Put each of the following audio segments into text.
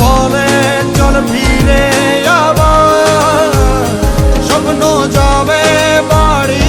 বলে চল ফিরে আবার স্বপ্ন যাবে বাড়ি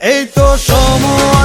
এই তো সময়